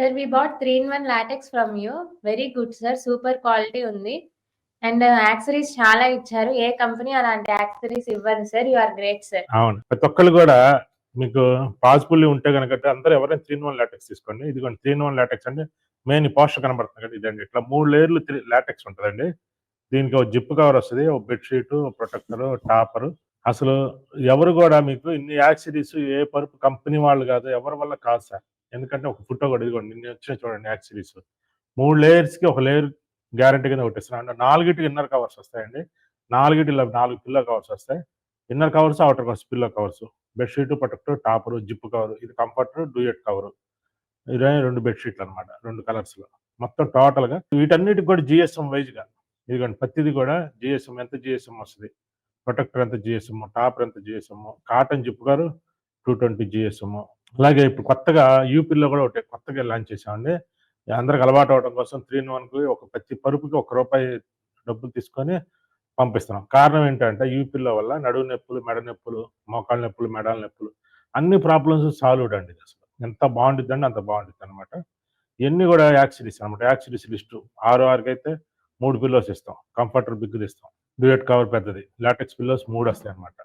Sir we bought three in one latex from you. Very good sir. Super quality ఉంది. And accessories చాలా ఇచ్చారు. ఏ company అలాంటి accessories ఇవ్వదు sir. You are great sir. అవును. ప్రతి ఒక్కరు కూడా మీకు పాసిబుల్ ఉంటే కనుక అందరూ ఎవరైనా త్రీ ఇన్ వన్ లాటెక్స్ తీసుకోండి. ఇదిగోండి త్రీ ఇన్ వన్ లాటెక్స్ అంటే మెయిన్ పోస్టర్ కనబడుతుంది కదా! ఇదండి. ఇట్లా మూడు లేయర్లు త్రీ లాటెక్స్ ఉంటదండి. దీనికి ఒక జిప్ కవర్ వస్తది. ఒక బెడ్షీట్ ప్రొటెక్టర్ టాపర్ అసలు ఎవరు కూడా మీకు ఇన్ని యాక్సిడీస్ ఏ పరుపు కంపెనీ వాళ్ళు కాదు ఎవరి వల్ల కాదు సార్. ఎందుకంటే ఒక ఫోటో కూడా ఇదిగోండి నిన్న వచ్చిన చూడండి యాక్సెసరీస్. 3 లేయర్స్‌కి ఒక లేయర్ గ్యారంటీ కింద కొట్టిస్తున్నాను. అంటే నాలుగిటికి ఇన్నర్ కవర్స్ వస్తాయండి. నాలుగిటి నాలుగు పిల్లో కవర్స్ వస్తాయి. Inner covers, outer covers pillow covers. Bed sheet, protector, topper, zip cover. ఇది కంఫర్టర్, డూయట్ కవర్ ఇదే రెండు బెడ్షీట్లు అనమాట రెండు కలర్స్‌లో. మొత్తం టోటల్‌గా వీటన్నిటికి కూడా జిఎస్ఎం వైజ్గా ఇదిగోండి ప్రతిది కూడా జిఎస్ఎం ఎంత జిఎస్ఎం వస్తది. ప్రొటెక్టర్ ఎంత జీఎస్ఎం, టాపర్ ఎంత GSM, cotton zip cover 220 GSM. అలాగే ఇప్పుడు కొత్తగా యూపీలో కూడా ఒకటి కొత్తగా లాంచ్ చేశామండి. అందరికి అలవాటు అవ్వడం కోసం త్రీ ఇన్ 1కి ఒక ప్రతి పరుపుకి ఒక రూపాయి డబ్బులు తీసుకొని పంపిస్తున్నాం. కారణం ఏంటంటే యూపీలో వల్ల నడువు నొప్పులు, మెడ నొప్పులు, మోకాళ్ళ నొప్పులు, మెడల నొప్పులు అన్ని ప్రాబ్లమ్స్ సాల్వ్ అండి అసలు. ఎంత బావుండిద్దంటే అంత బాగుంటుంది అనమాట ఇవన్నీ కూడా యాక్సిడీస్ అన్నమాట. Accessories list. 6 ఆరుకైతే 3 పిల్లోస్ ఇస్తాం. కంఫర్టర్ బిగ్గులు ఇస్తాం. డ్యూయట్ కవర్ పెద్దది. లాటెక్స్ పిల్లోస్ మూడు వస్తాయి అనమాట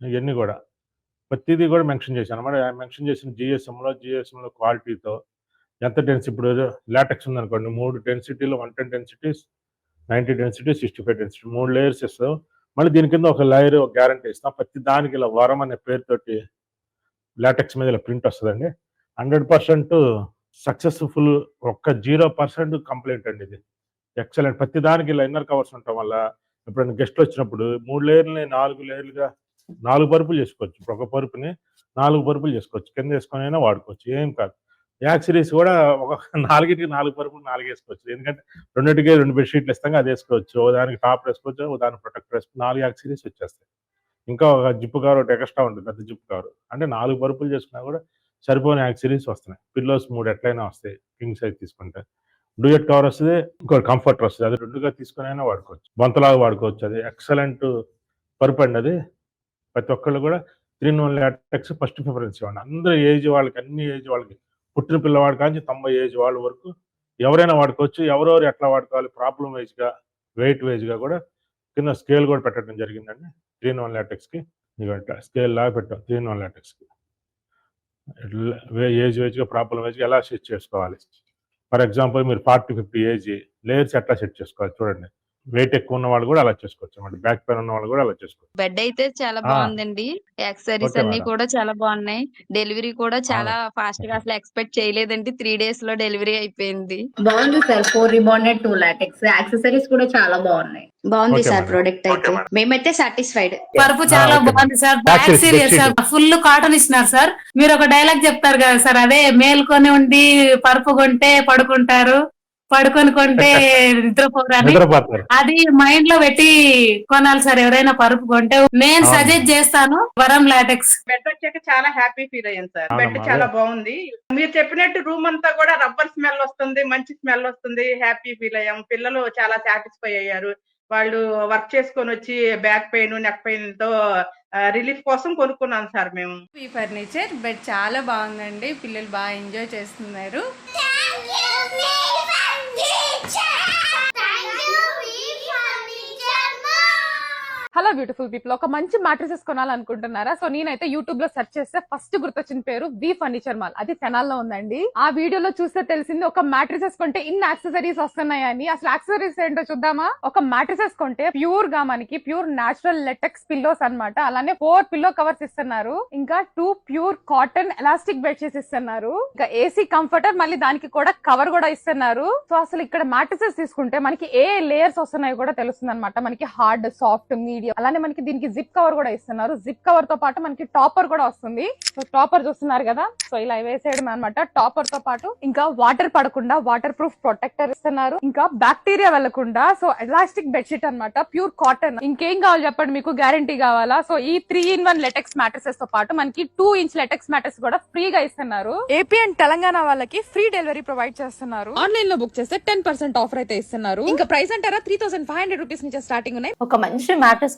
ఇవన్నీ కూడా. ప్రతిది కూడా మెన్షన్ చేశాను చేశానన్నమాట. మెన్షన్ చేసిన జిఎస్ఎంలో జిఎస్ఎంలో క్వాలిటీతో ఎంత డెన్సిటీ ఇప్పుడు లాటెక్స్ ఉందనుకోండి మూడు డెన్సిటీలో 110 డెన్సిటీస్, 90 డెన్సిటీ, 65 డెన్సిటీ మూడు లేయర్స్ ఇస్తాం. మళ్ళీ దీని కింద ఒక లేయర్ ఒక గ్యారంటీ ఇస్తాం. ప్రతి దానికి ఇలా వరం అనే పేరుతోటి లాటెక్స్ మీద ఇలా ప్రింట్ వస్తుందండి హండ్రెడ్ పర్సెంట్ సక్సెస్‌ఫుల్ ఒక్క జీరో పర్సెంట్ కంప్లైంట్ అండి ఇది. ఎక్సలెంట్. ప్రతి దానికి ఇలా ఇన్నర్ కవర్స్ ఉండటం వల్ల ఎప్పుడైనా గెస్ట్‌లు వచ్చినప్పుడు మూడు లేయర్‌లని నాలుగు లేయర్‌లుగా నాలుగు పరుపులు చేసుకోవచ్చు. ఒక పరుపుని నాలుగు పరుపులు చేసుకోవచ్చు. కింద వేసుకొని అయినా వాడుకోవచ్చు. ఏం కాదు. యాక్సెసరీస్ కూడా ఒక నాలుగింటికి నాలుగు పరుపులు నాలుగు వేసుకోవచ్చు ఎందుకంటే రెండిటికి రెండు బెడ్ షీట్లు ఇస్తాం అది వేసుకోవచ్చు ఓ దానికి టాప్ వేసుకోవచ్చు ఓ దానికి ప్రొటెక్టర్ ఏసుకోవచ్చు. 4 యాక్సెసరీస్ వచ్చేస్తాయి. ఇంకా ఒక జిప్పు కవర్ ఒకటి ఎక్స్ట్రా ఉంటుంది. పెద్ద జిప్పు కవర్. అంటే నాలుగు పరుపులు చేసుకున్నా కూడా సరిపోని యాక్సెసరీస్ వస్తున్నాయి. పిల్లోస్ మూడు ఎట్లయినా వస్తాయి. కింగ్ సైజ్ తీసుకుంటే. డూయట్ కవర్ వస్తుంది ఇంకోటి కంఫర్టర్ వస్తుంది అది రెండుగా తీసుకుని అయినా వాడుకోవచ్చు. బొంతలాగా వాడుకోవచ్చు. అది ఎక్సలెంట్ పరుపు అండి అది. ప్రతి ఒక్కళ్ళు కూడా 3 ఇన్ 1 లాటెక్స్ ఫస్ట్ ప్రిఫరెన్స్ ఇవ్వండి. అందరూ ఏజ్ వాళ్ళకి అన్ని ఏజ్ వాళ్ళకి పుట్టిన పిల్లవాడి కానీ తొంభై ఏజ్ వాళ్ళ వరకు ఎవరైనా వాడుకోవచ్చు. ఎవరెవరు ఎట్లా వాడుకోవాలి ప్రాబ్లం వైజ్గా వెయిట్ వైజ్గా కూడా కింద స్కేల్ కూడా పెట్టడం జరిగిందండి. 3 ఇన్ 1 లాటెక్స్‌కి. స్కేల్ లాగా పెట్టాం 3 ఇన్ 1 లాటెక్స్‌కి. ఇట్లా ఏజ్ వైజ్గా ప్రాబ్లం వైజ్గా ఎలా సెట్ చేసుకోవాలి. ఫర్ ఎగ్జాంపుల్ మీరు 40, 50 ఏజ్ లేయర్స్ ఎట్లా సెట్ చేసుకోవాలి చూడండి. వెయిట్ ఎక్కువ ఉన్న వాళ్ళు కూడా అలా చేసుకోవచ్చు అన్నమాట. బ్యాక్ పెయిన్ ఉన్న వాళ్ళు కూడా అలా చేసుకోవచ్చు. బెడ్ అయితే చాలా. యాక్సెసరీస్ ఓకే అన్నీ. కూడా చాలా బావున్నాయి. డెలివరీ కూడా చాలా అవును. ఫాస్ట్‌గా అసలు ఎక్స్‌పెక్ట్ చేయలేదండి. 3 డేస్‌లో డెలివరీ అయిపోయింది. బాగుంది సార్. 4 rebonded 2 LaTeX. యాక్సెసరీస్ కూడా చాలా బాగున్నాయి. బాగుంది సార్. ప్రోడక్ట్ అయితే. మేమైతే సాటిస్ఫైడ్ పరుపు! చాలా మేడం. బాగుంది sir. Back serious sir. Full cotton ఇస్తున్నారు సార్. మీరు ఒక డైలాగ్ చెప్తారు కదా సార్. అదే మేల్కొని ఉండి పరుపు కొంటే పడుకుంటారు. పడుకొని కొంటే నిద్రపోరని. నిద్రపోతారు. అది మైండ్లో పెట్టి కొనాలి సార్ ఎవరైనా పరుపు కొంటే. నేను. సజెస్ట్ చేస్తాను వరం లాటెక్స్. బెడ్ వచ్చాక చాలా హ్యాపీ ఫీల్ అయ్యాను సార్. బెడ్. చాలా. బాగుంది. మీరు చెప్పినట్టు రూమ్ అంతా కూడా రబ్బర్ స్మెల్ వస్తుంది. మంచి స్మెల్ వస్తుంది. హ్యాపీ ఫీల్ అయ్యాం. పిల్లలు చాలా సాటిస్ఫై అయ్యారు. వాళ్ళు వర్క్ చేసుకొని వచ్చి బ్యాక్ పెయిన్, నెక్ పెయిన్‌తో ఆహ్, రిలీఫ్ కోసం కొనుక్కున్నాం సార్ మేము. ఈ ఫర్నిచర్ బెడ్ చాలా బాగుందండి పిల్లలు బాగా ఎంజాయ్ చేస్తున్నారు హలో బ్యూటిఫుల్ పీపుల్ ఒక మంచి మ్యాట్రసెస్ కొనాలనుకుంటున్నారా? సో నేనైతే యూట్యూబ్లో సెర్చ్ చేస్తే ఫస్ట్ గుర్తొచ్చిన పేరు వి ఫర్నిచర్ మాల్ అది తెనాల్లో ఉందండి. ఆ వీడియోలో చూస్తే తెలిసింది ఒక మ్యాట్రసెస్ కొంటే ఇన్ని యాక్సెసరీస్ వస్తున్నాయని అసలు యాక్సెసరీస్ ఏంటో చూద్దామా? ఒక మ్యాట్రసెస్ కొంటే ప్యూర్గా మనకి ప్యూర్ నాచురల్ లెటెక్స్ పిల్లోస్ అన్నమాట. అలానే ఫోర్ పిల్లో కవర్స్ ఇస్తున్నారు. ఇంకా two pure cotton elastic bedsheets ఇస్తున్నారు. ఇంకా ఏసీ కంఫర్టర్ మళ్ళీ దానికి కూడా కవర్ కూడా ఇస్తున్నారు. సో అసలు ఇక్కడ మ్యాట్రసెస్ తీసుకుంటే మనకి ఏ లేయర్స్ వస్తున్నాయో కూడా తెలుస్తుంది అనమాట మనకి హార్డ్ సాఫ్ట్ మీడియం అలానే మనకి దీనికి జిప్ కవర్ కూడా ఇస్తున్నారు. జిప్ కవర్తో పాటు మనకి టాపర్ కూడా వస్తుంది. సో టాపర్ చూస్తున్నారు కదా? సో ఇలా వేసేయడం అనమాట టాపర్తో పాటు ఇంకా వాటర్ పడకుండా వాటర్ ప్రూఫ్ ప్రొటెక్టర్ ఇస్తున్నారు. ఇంకా బ్యాక్టీరియా వెళ్ళకుండా సో ఎలాస్టిక్ బెడ్షీట్ అన్నమాట. ప్యూర్ కాటన్ ఇంకేం కావాలి చెప్పండి మీకు? గ్యారంటీ కావాలా? సో ఈ త్రీ ఇన్ వన్ లెటెక్స్ మ్యాట్రసెస్తో పాటు మనకి టూ ఇంచ్ లెటెక్స్ మ్యాట్రస్ కూడా ఫ్రీగా ఇస్తున్నారు. ఏపీ అండ్ తెలంగాణ వాళ్ళకి ఫ్రీ డెలివరీ ప్రొవైడ్ చేస్తున్నారు. ఆన్లైన్లో బుక్ చేస్తే టెన్ పర్సెంట్ ఆఫర్ అయితే ఇస్తున్నారు. ఇంకా ప్రైస్ అంటారా? Three thousand five hundred rupees నుంచి స్టార్టింగ్ ఉన్నాయి. ఒక మంచి మ్యాట్రెస్